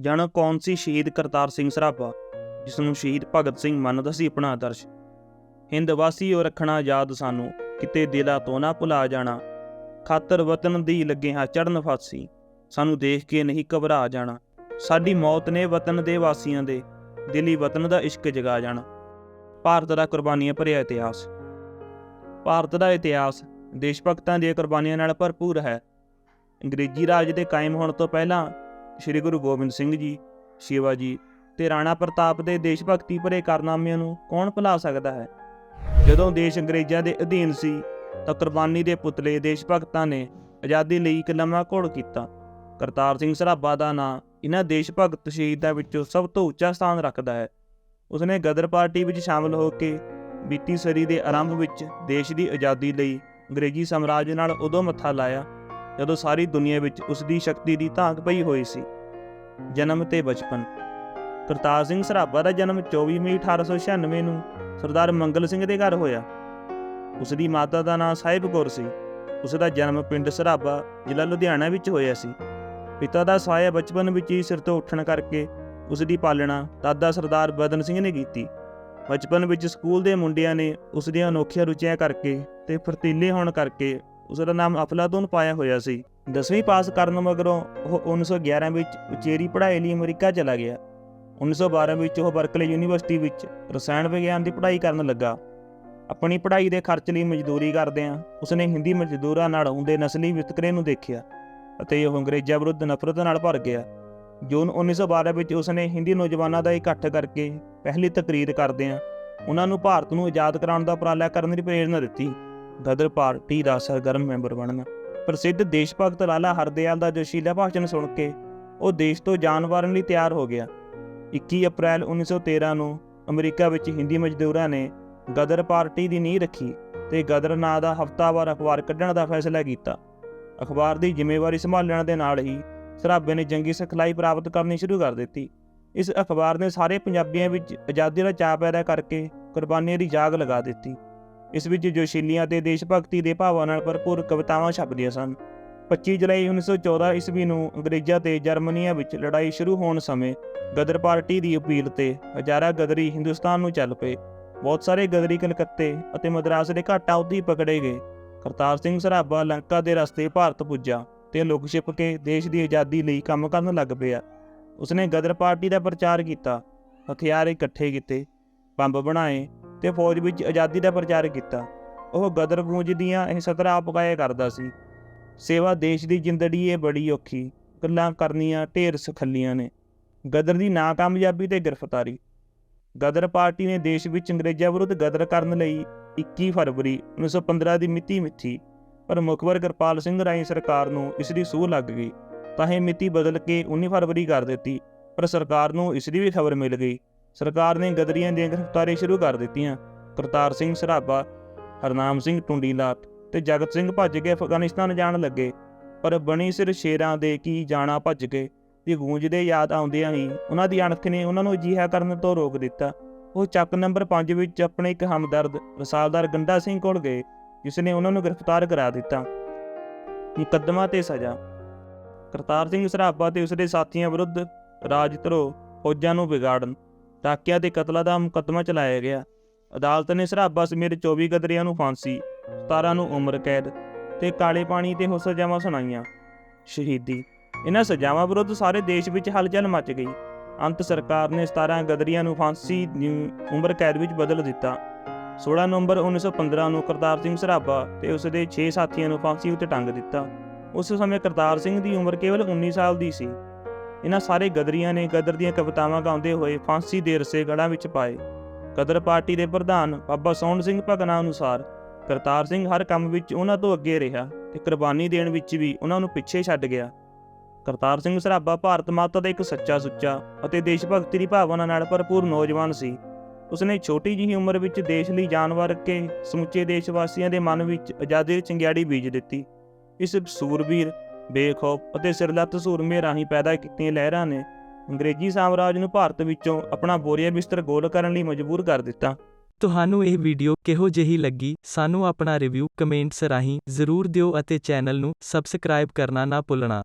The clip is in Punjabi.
ਜਨ ਕੌਣ ਸੀ ਸ਼ਹੀਦ ਕਰਤਾਰ ਸਿੰਘ ਸਰਾਭਾ ਜਿਸ ਨੂੰ ਸ਼ਹੀਦ ਭਗਤ ਸਿੰਘ ਮੰਨਦਾ ਸੀ ਆਪਣਾ ਆਦਰਸ਼? ਹਿੰਦ ਵਾਸੀ ਉਹ ਰੱਖਣਾ ਯਾਦ ਸਾਨੂੰ, ਕਿਤੇ ਦਿਲਾਂ ਤੋਂ ਨਾ ਭੁਲਾ ਜਾਣਾ। ਖਾਤਰ ਵਤਨ ਦੀ ਲੱਗੇ ਹਾਂ ਚੜਨ ਫਾਸੀ, ਸਾਨੂੰ ਦੇਖ ਕੇ ਨਹੀਂ ਘਬਰਾ ਜਾਣਾ। ਸਾਡੀ ਮੌਤ ਨੇ ਵਤਨ ਦੇ ਵਾਸੀਆਂ ਦੇ, ਦਿਲੀ ਵਤਨ ਦਾ ਇਸ਼ਕ ਜਗਾ ਜਾਣਾ। ਭਾਰਤ ਦਾ ਕੁਰਬਾਨੀਆਂ ਭਰਿਆ ਇਤਿਹਾਸ। ਭਾਰਤ ਦਾ ਇਤਿਹਾਸ ਦੇਸ਼ ਭਗਤਾਂ ਦੀਆਂ ਕੁਰਬਾਨੀਆਂ ਨਾਲ ਭਰਪੂਰ ਹੈ। ਅੰਗਰੇਜ਼ੀ ਰਾਜ ਦੇ ਕਾਇਮ ਹੋਣ ਤੋਂ ਪਹਿਲਾਂ ਸ੍ਰੀ ਗੁਰੂ ਗੋਬਿੰਦ ਸਿੰਘ ਜੀ, ਸ਼ਿਵਾ ਜੀ ਤੇ ਰਾਣਾ ਪ੍ਰਤਾਪ ਦੇ ਦੇਸ਼ ਭਗਤੀ ਭਰੇ ਕਾਰਨਾਮਿਆਂ ਨੂੰ ਕੌਣ ਭੁਲਾ ਸਕਦਾ ਹੈ? ਜਦੋਂ ਦੇਸ਼ ਅੰਗਰੇਜ਼ਾਂ ਦੇ ਅਧੀਨ ਸੀ, ਤਾਂ ਕੁਰਬਾਨੀ ਦੇ ਪੁਤਲੇ ਦੇਸ਼ ਭਗਤਾਂ ਨੇ ਆਜ਼ਾਦੀ ਲਈ ਇੱਕ ਲੰਮਾ ਘੋੜ ਕੀਤਾ। ਕਰਤਾਰ ਸਿੰਘ ਸਰਾਭਾ ਦਾ ਨਾਂ ਇਹਨਾਂ ਦੇਸ਼ ਭਗਤ ਸ਼ਹੀਦਾਂ ਵਿੱਚੋਂ ਸਭ ਤੋਂ ਉੱਚਾ ਸਥਾਨ ਰੱਖਦਾ ਹੈ। ਉਸਨੇ ਗਦਰ ਪਾਰਟੀ ਵਿੱਚ ਸ਼ਾਮਲ ਹੋ ਕੇ ਬੀਤੀ ਸਦੀ ਦੇ ਆਰੰਭ ਵਿੱਚ ਦੇਸ਼ ਦੀ ਆਜ਼ਾਦੀ ਲਈ ਅੰਗਰੇਜ਼ੀ ਸਾਮਰਾਜ ਨਾਲ ਉਦੋਂ ਮੱਥਾ ਲਾਇਆ ਜਦੋਂ ਸਾਰੀ ਦੁਨੀਆ ਵਿੱਚ ਉਸ ਦੀ ਸ਼ਕਤੀ ਦੀ ਧਾਕ ਪਈ ਹੋਈ ਸੀ। ਜਨਮ ਤੇ ਬਚਪਨ। ਕਰਤਾਰ ਸਿੰਘ ਸਰਾਭਾ ਦਾ ਜਨਮ 24 ਮਈ 1896 ਨੂੰ ਸਰਦਾਰ ਮੰਗਲ ਸਿੰਘ ਦੇ ਘਰ ਹੋਇਆ। ਉਸ ਦੀ ਮਾਤਾ ਦਾ ਨਾਂ ਸਾਹਿਬ ਕੌਰ ਸੀ। ਉਸ ਦਾ ਜਨਮ ਪਿੰਡ ਸਰਾਭਾ, ਜ਼ਿਲ੍ਹਾ ਲੁਧਿਆਣਾ ਵਿੱਚ ਹੋਇਆ ਸੀ। ਪਿਤਾ ਦਾ ਸਾਇਆ ਬਚਪਨ ਵਿੱਚ ਹੀ ਸਿਰ ਤੋਂ ਉੱਠਣ ਕਰਕੇ ਉਸ ਦੀ ਪਾਲਣਾ ਦਾਦਾ ਸਰਦਾਰ ਬਦਨ ਸਿੰਘ ਨੇ ਕੀਤੀ। ਬਚਪਨ ਵਿੱਚ ਸਕੂਲ ਦੇ ਮੁੰਡਿਆਂ ਨੇ ਉਸ ਦੀਆਂ ਅਨੋਖੀਆਂ ਰੁਚੀਆਂ ਕਰਕੇ ਤੇ ਫਰਤੀਲੇ ਹੋਣ ਕਰਕੇ ਉਸ ਦਾ ਨਾਮ ਅਫਲਾਤੂਨ ਪਾਇਆ ਹੋਇਆ ਸੀ। 10ਵੀਂ ਪਾਸ ਕਰਨ ਮਗਰੋਂ ਉਹ 1911 ਵਿੱਚ ਉਚੇਰੀ ਪੜ੍ਹਾਈ ਲਈ ਅਮਰੀਕਾ ਚਲਾ ਗਿਆ। 1912 ਵਿੱਚ ਉਹ ਬਰਕਲੇ ਯੂਨੀਵਰਸਿਟੀ ਵਿੱਚ ਰਸਾਇਣ ਵਿਗਿਆਨ ਦੀ ਪੜ੍ਹਾਈ ਕਰਨ ਲੱਗਾ। ਆਪਣੀ ਪੜ੍ਹਾਈ ਦੇ ਖਰਚ ਲਈ ਮਜ਼ਦੂਰੀ ਕਰਦਿਆਂ ਉਸਨੇ ਹਿੰਦੀ ਮਜ਼ਦੂਰਾਂ ਨਾਲ ਹੁੰਦੇ ਨਸਲੀ ਵਿਤਕਰੇ ਨੂੰ ਦੇਖਿਆ ਅਤੇ ਉਹ ਅੰਗਰੇਜ਼ਾਂ ਵਿਰੁੱਧ ਨਫ਼ਰਤ ਨਾਲ ਭਰ ਗਿਆ। ਜੂਨ 1912 ਵਿੱਚ ਉਸਨੇ ਹਿੰਦੀ ਨੌਜਵਾਨਾਂ ਦਾ ਇਕੱਠ ਕਰਕੇ ਪਹਿਲੀ ਤਕਰੀਰ ਕਰਦਿਆਂ ਉਹਨਾਂ ਨੂੰ ਭਾਰਤ ਨੂੰ ਆਜ਼ਾਦ ਕਰਾਉਣ ਦਾ ਉਪਰਾਲਾ ਕਰਨ ਦੀ ਪ੍ਰੇਰਣਾ ਦਿੱਤੀ। ਗਦਰ ਪਾਰਟੀ ਦਾ ਸਰਗਰਮ ਮੈਂਬਰ ਬਣਨਾ। ਪ੍ਰਸਿੱਧ ਦੇਸ਼ ਭਗਤ ਲਾਲਾ ਹਰਦਿਆਲ ਦਾ ਜੋਸ਼ੀਲਾ ਭਾਸ਼ਣ ਸੁਣ ਕੇ ਉਹ ਦੇਸ਼ ਤੋਂ ਜਾਨ ਵਾਰਨ ਲਈ ਤਿਆਰ ਹੋ ਗਿਆ। 21 ਅਪ੍ਰੈਲ 1913 ਨੂੰ ਅਮਰੀਕਾ ਵਿੱਚ ਹਿੰਦੀ ਮਜ਼ਦੂਰਾਂ ਨੇ ਗਦਰ ਪਾਰਟੀ ਦੀ ਨੀਂਹ ਰੱਖੀ ਤੇ ਗਦਰ ਨਾਂ ਦਾ ਹਫ਼ਤਾਵਾਰ ਅਖਬਾਰ ਕੱਢਣ ਦਾ ਫੈਸਲਾ ਕੀਤਾ। ਅਖਬਾਰ ਦੀ ਜ਼ਿੰਮੇਵਾਰੀ ਸੰਭਾਲਣ ਦੇ ਨਾਲ ਹੀ ਸਰਾਭੇ ਨੇ ਜੰਗੀ ਸਿਖਲਾਈ ਪ੍ਰਾਪਤ ਕਰਨੀ ਸ਼ੁਰੂ ਕਰ ਦਿੱਤੀ। ਇਸ ਅਖਬਾਰ ਨੇ ਸਾਰੇ ਪੰਜਾਬੀਆਂ ਵਿੱਚ ਆਜ਼ਾਦੀ ਦਾ ਚਾਅ ਪੈਦਾ ਕਰਕੇ ਕੁਰਬਾਨੀਆਂ ਦੀ ਜਾਗ ਲਗਾ ਦਿੱਤੀ। ਇਸ ਵਿੱਚ ਜੋਸ਼ੀਲੀਆਂ ਤੇ ਦੇਸ਼ ਭਗਤੀ ਦੇ ਭਾਵਾਂ ਨਾਲ ਭਰਪੂਰ ਕਵਿਤਾਵਾਂ ਛਪਦੀਆਂ ਸਨ। 25 ਜੁਲਾਈ 1914 ਈਸਵੀ ਨੂੰ ਅੰਗਰੇਜ਼ਾਂ ਤੇ ਜਰਮਨੀਆਂ ਵਿੱਚ ਲੜਾਈ ਸ਼ੁਰੂ ਹੋਣ ਸਮੇਂ ਗਦਰ ਪਾਰਟੀ ਦੀ ਅਪੀਲ ਤੇ ਹਜ਼ਾਰਾਂ ਗਦਰੀ ਹਿੰਦੁਸਤਾਨ ਨੂੰ ਚੱਲ ਪਏ। ਬਹੁਤ ਸਾਰੇ ਗਦਰੀ ਕਲਕੱਤੇ ਅਤੇ ਮਦਰਾਸ ਦੇ ਘਾਟਾ ਉੱਤੇ ਪਕੜੇ ਗਏ। ਕਰਤਾਰ ਸਿੰਘ ਸਰਾਭਾ ਲੰਕਾ ਦੇ ਰਸਤੇ ਭਾਰਤ ਪੁੱਜਾ ਤੇ ਲੁਕ ਛਿਪ ਕੇ ਦੇਸ਼ ਦੀ ਆਜ਼ਾਦੀ ਲਈ ਕੰਮ ਕਰਨ ਲੱਗ ਪਿਆ। ਉਸਨੇ ਗਦਰ ਪਾਰਟੀ ਦਾ ਪ੍ਰਚਾਰ ਕੀਤਾ, ਹਥਿਆਰ ਇਕੱਠੇ ਕੀਤੇ, ਬੰਬ ਬਣਾਏ ਤੇ ਫੌਜ ਵਿੱਚ ਆਜ਼ਾਦੀ ਦਾ ਪ੍ਰਚਾਰ ਕੀਤਾ। ਉਹ ਗਦਰ ਗੂੰਜ ਦੀਆਂ ਇਹ ਸਤਰਾਂ ਪਕਾਇਆ ਕਰਦਾ ਸੀ। ਸੇਵਾ ਦੇਸ਼ ਦੀ ਜਿੰਦੜੀ ਏ ਬੜੀ ਔਖੀ, ਗੱਲਾਂ ਕਰਨੀਆਂ ਢੇਰ ਸਖੱਲੀਆਂ ਨੇ। ਗਦਰ ਦੀ ਨਾਕਾਮਯਾਬੀ ਤੇ ਗ੍ਰਿਫਤਾਰੀ। ਗਦਰ ਪਾਰਟੀ ਨੇ ਦੇਸ਼ ਵਿੱਚ ਅੰਗਰੇਜ਼ਾਂ ਵਿਰੁੱਧ ਗਦਰ ਕਰਨ ਲਈ 21 ਫਰਵਰੀ 1915 ਦੀ ਮਿਤੀ ਮਿੱਥੀ। ਪਰ ਮੁਖਬਰ ਕਿਰਪਾਲ ਸਿੰਘ ਰਾਈ ਸਰਕਾਰ ਨੂੰ ਇਸ ਦੀ ਸੂਹ ਲੱਗ ਗਈ। ਤਾਂ ਇਹ ਮਿਤੀ ਬਦਲ ਕੇ 19 ਫਰਵਰੀ ਕਰ ਦਿੱਤੀ। ਪਰ ਸਰਕਾਰ ਨੂੰ ਇਸ ਦੀ ਵੀ ਖਬਰ ਮਿਲ ਗਈ। ਸਰਕਾਰ ਨੇ ਗਦਰੀਆਂ ਦੀਆਂ ਗ੍ਰਿਫਤਾਰੀ ਸ਼ੁਰੂ ਕਰ ਦਿੱਤੀਆਂ। ਕਰਤਾਰ ਸਿੰਘ ਸਰਾਭਾ, ਹਰਨਾਮ ਸਿੰਘ ਟੁੰਡੀਲਾਟ ਤੇ ਜਗਤ ਸਿੰਘ ਭੱਜ ਕੇ ਅਫਗਾਨਿਸਤਾਨ ਜਾਣ ਲੱਗੇ। ਪਰ ਬਣੀ ਸਿਰ ਸ਼ੇਰਾਂ ਦੇ ਕੀ ਜਾਣਾ ਭੱਜ ਕੇ, ਦੀ ਗੂੰਜਦੇ ਯਾਦ ਆਉਂਦਿਆਂ ਹੀ ਉਹਨਾਂ ਦੀ ਅਣਖ ਨੇ ਉਹਨਾਂ ਨੂੰ ਅਜਿਹਾ ਕਰਨ ਤੋਂ ਰੋਕ ਦਿੱਤਾ। ਉਹ ਚੱਕ ਨੰਬਰ 5 ਵਿੱਚ ਆਪਣੇ ਇੱਕ ਹਮਦਰਦ, ਰਸਾਲਦਾਰ ਗੰਡਾ ਸਿੰਘ ਕੋਲ ਗਏ, ਜਿਸ ਨੇ ਉਹਨਾਂ ਨੂੰ ਗ੍ਰਿਫਤਾਰ ਕਰਾ ਦਿੱਤਾ। ਮੁਕੱਦਮਾ ਤੇ ਸਜ਼ਾ। ਕਰਤਾਰ ਸਿੰਘ ਸਰਾਭਾ ਤੇ ਉਸਦੇ ਸਾਥੀਆਂ ਵਿਰੁੱਧ ਰਾਜਧਰੋਹ ਫੌਜਾਂ ਨੂੰ ਵਿਗਾੜਨ। ਡਾਕਿਆਂ ਤੇ ਕਤਲਾਂ ਦਾ ਮੁਕੱਦਮਾ ਚਲਾਇਆ ਗਿਆ। ਅਦਾਲਤ ਨੇ ਸਰਾਭਾ ਸਮੇਤ 24 ਗਦਰੀਆਂ ਨੂੰ ਫਾਂਸੀ 17 ਨੂੰ ਉਮਰ ਕੈਦ ਤੇ ਕਾਲੇ ਪਾਣੀ ਤੇ ਹੋ ਸਜ਼ਾਵਾਂ ਸੁਣਾਈਆਂ। ਸ਼ਹੀਦੀ, ਇਹਨਾਂ ਸਜ਼ਾਵਾਂ ਵਿਰੁੱਧ ਸਾਰੇ ਦੇਸ਼ ਵਿੱਚ ਹਲਚਲ ਮਚ ਗਈ। ਅੰਤ ਸਰਕਾਰ ਨੇ 17 ਗਦਰੀਆਂ ਨੂੰ ਫਾਂਸੀ ਦੀ ਉਮਰ ਕੈਦ ਵਿੱਚ ਬਦਲ ਦਿੱਤਾ। 16 ਨਵੰਬਰ 1915 ਨੂੰ ਕਰਤਾਰ ਸਿੰਘ ਸਰਾਭਾ ਤੇ ਉਸ ਦੇ 6 ਸਾਥੀਆਂ ਨੂੰ ਫਾਂਸੀ ਉੱਤੇ ਟੰਗ ਦਿੱਤਾ। ਉਸ ਸਮੇਂ ਕਰਤਾਰ ਸਿੰਘ ਦੀ ਉਮਰ ਕੇਵਲ 19 ਸਾਲ ਦੀ ਸੀ। ਇਹਨਾਂ ਸਾਰੇ ਗਦਰੀਆਂ ਨੇ ਗਦਰ ਦੀਆਂ ਕਵਿਤਾਵਾਂ ਗਾਉਂਦੇ ਹੋਏ ਫਾਂਸੀ ਦੇ ਰਸੇ ਗੜਾਂ ਵਿੱਚ ਪਾਏ। ਗਦਰ ਪਾਰਟੀ ਦੇ ਪ੍ਰਧਾਨ ਬਾਬਾ ਸੋਹਣ ਸਿੰਘ ਭਗਨਾ ਅਨੁਸਾਰ ਕਰਤਾਰ ਸਿੰਘ ਹਰ ਕੰਮ ਵਿੱਚ ਉਹਨਾਂ ਤੋਂ ਅੱਗੇ ਰਿਹਾ ਤੇ ਕੁਰਬਾਨੀ ਦੇਣ ਵਿੱਚ ਵੀ ਉਹਨਾਂ ਨੂੰ ਪਿੱਛੇ ਛੱਡ ਗਿਆ। ਕਰਤਾਰ ਸਿੰਘ ਸਰਾਭਾ ਭਾਰਤ ਮਾਤਾ ਦਾ ਇੱਕ ਸੱਚਾ ਸੁੱਚਾ ਅਤੇ ਦੇਸ਼ ਭਗਤੀ ਦੀ ਭਾਵਨਾ ਨਾਲ ਭਰਪੂਰ ਨੌਜਵਾਨ ਸੀ। ਉਸਨੇ ਛੋਟੀ ਜਿਹੀ ਉਮਰ ਵਿੱਚ ਦੇਸ਼ ਲਈ ਜਾਨ ਵਾਰ ਕੇ ਸਮੁੱਚੇ ਦੇਸ਼ ਵਾਸੀਆਂ ਦੇ ਮਨ ਵਿੱਚ ਆਜ਼ਾਦੀ ਦੀ ਚੰਗਿਆੜੀ ਬੀਜ ਦਿੱਤੀ। ਇਸ ਸੂਰਬੀਰ ਬੇਖੌਫ ਅਤੇ ਸਿਰਲੱਤ ਸੂਰਮੇ ਰਾਹੀਂ ਪੈਦਾ ਕੀਤੀਆਂ ਲਹਿਰਾਂ ਨੇ ਅੰਗਰੇਜ਼ੀ ਸਾਮਰਾਜ ਨੂੰ ਭਾਰਤ ਵਿੱਚੋਂ ਆਪਣਾ ਬੋਰੀਆ ਬਿਸਤਰ ਗੋਲ ਕਰਨ ਲਈ ਮਜਬੂਰ ਕਰ ਦਿੱਤਾ। ਤੁਹਾਨੂੰ ਇਹ ਵੀਡੀਓ ਕਿਹੋ ਜਿਹੀ ਲੱਗੀ? ਸਾਨੂੰ ਆਪਣਾ ਰਿਵਿਊ ਕਮੈਂਟਸ ਰਾਹੀਂ ਜ਼ਰੂਰ ਦਿਓ ਅਤੇ ਚੈਨਲ ਨੂੰ ਸਬਸਕ੍ਰਾਈਬ ਕਰਨਾ ਨਾ ਭੁੱਲਣਾ।